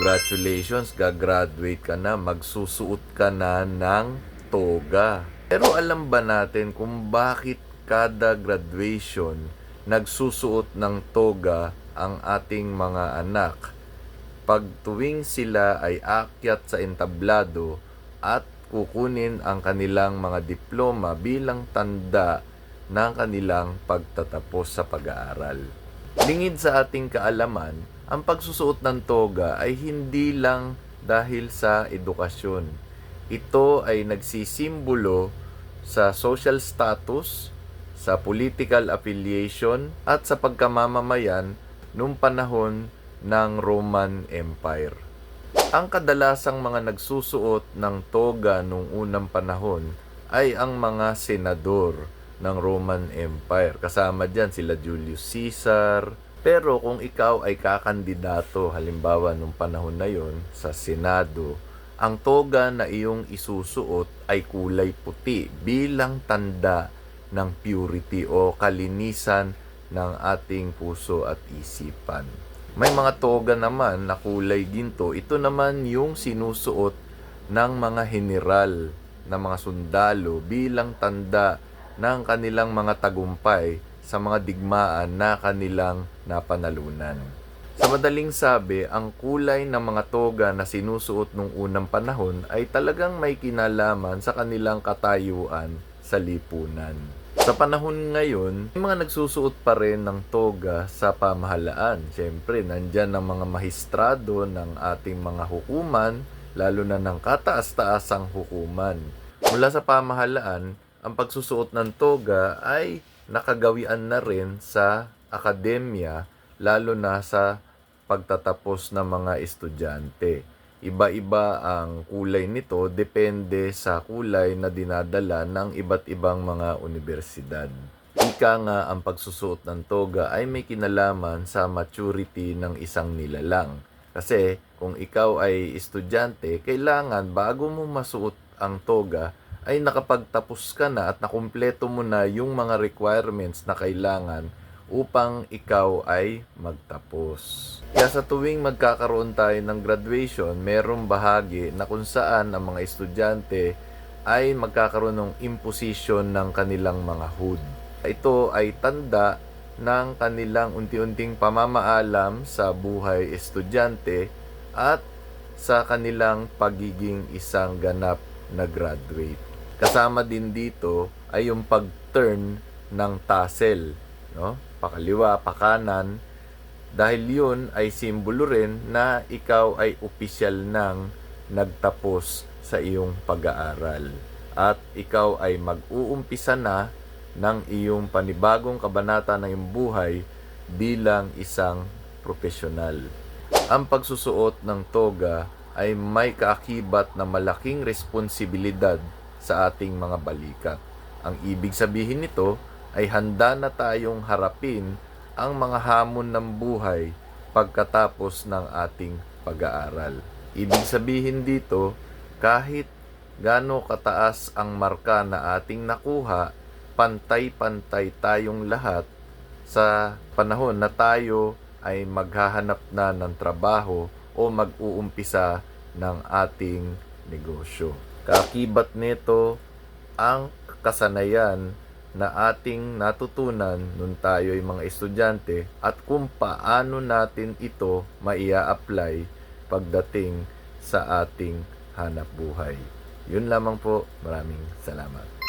congratulations, gagraduate ka na, magsusuot ka na ng toga. Pero alam ba natin kung bakit kada graduation nagsusuot ng toga ang ating mga anak? Pag tuwing sila ay akyat sa entablado at kukunin ang kanilang mga diploma bilang tanda ng kanilang pagtatapos sa pag-aaral. Lingid sa ating kaalaman, ang pagsusuot ng toga ay hindi lang dahil sa edukasyon. Ito ay nagsisimbolo sa social status, sa political affiliation, at sa pagkamamamayan noong panahon ng Roman Empire. Ang kadalasang mga nagsusuot ng toga noong unang panahon ay ang mga senador ng Roman Empire. Kasama dyan sila Julius Caesar. Pero kung ikaw ay kakandidato, halimbawa nung panahon na yon sa Senado, ang toga na iyong isusuot ay kulay puti bilang tanda ng purity o kalinisan ng ating puso at isipan. May mga toga naman na kulay ginto. Ito naman yung sinusuot ng mga general na mga sundalo bilang tanda ng kanilang mga tagumpay sa mga digmaan na kanilang napanalunan. Sa madaling sabi, ang kulay ng mga toga na sinusuot nung unang panahon ay talagang may kinalaman sa kanilang katayuan sa lipunan. Sa panahon ngayon, may mga nagsusuot pa rin ng toga sa pamahalaan. Siyempre, nandyan ang mga mahistrado ng ating mga hukuman, lalo na ng kataas-taasang hukuman. Mula sa pamahalaan, ang pagsusuot ng toga ay nakagawian na rin sa akademya, lalo na sa pagtatapos ng mga estudyante. Iba-iba ang kulay nito depende sa kulay na dinadala ng iba't ibang mga universidad. Ika nga ang pagsusuot ng toga ay may kinalaman sa maturity ng isang nilalang. Kasi kung ikaw ay estudyante, kailangan bago mo masuot ang toga ay nakapagtapos ka na at nakumpleto mo na yung mga requirements na kailangan upang ikaw ay magtapos. Kaya sa tuwing magkakaroon tayo ng graduation, merong bahagi na kung saan ang mga estudyante ay magkakaroon ng imposition ng kanilang mga hood. Ito ay tanda ng kanilang unti-unting pamamaalam sa buhay estudyante at sa kanilang pagiging isang ganap na graduate. Kasama din dito ay yung pag-turn ng tassel, no? Pakaliwa, pakanan, dahil yun ay simbolo rin na ikaw ay opisyal ng nagtapos sa iyong pag-aaral. At ikaw ay mag-uumpisa na ng iyong panibagong kabanata ng iyong buhay bilang isang profesional. Ang pagsusuot ng toga ay may kaakibat na malaking responsibilidad sa ating mga balikat. Ang ibig sabihin nito ay handa na tayong harapin ang mga hamon ng buhay pagkatapos ng ating pag-aaral. Ibig sabihin dito, kahit gaano kataas ang marka na ating nakuha, pantay-pantay tayong lahat sa panahon na tayo ay maghahanap na ng trabaho o mag-uumpisa ng ating negosyo. Kakibat nito ang kasanayan na ating natutunan nung tayo ay mga estudyante at kung paano natin ito maia-apply pagdating sa ating hanap buhay. Yun lamang po. Maraming salamat.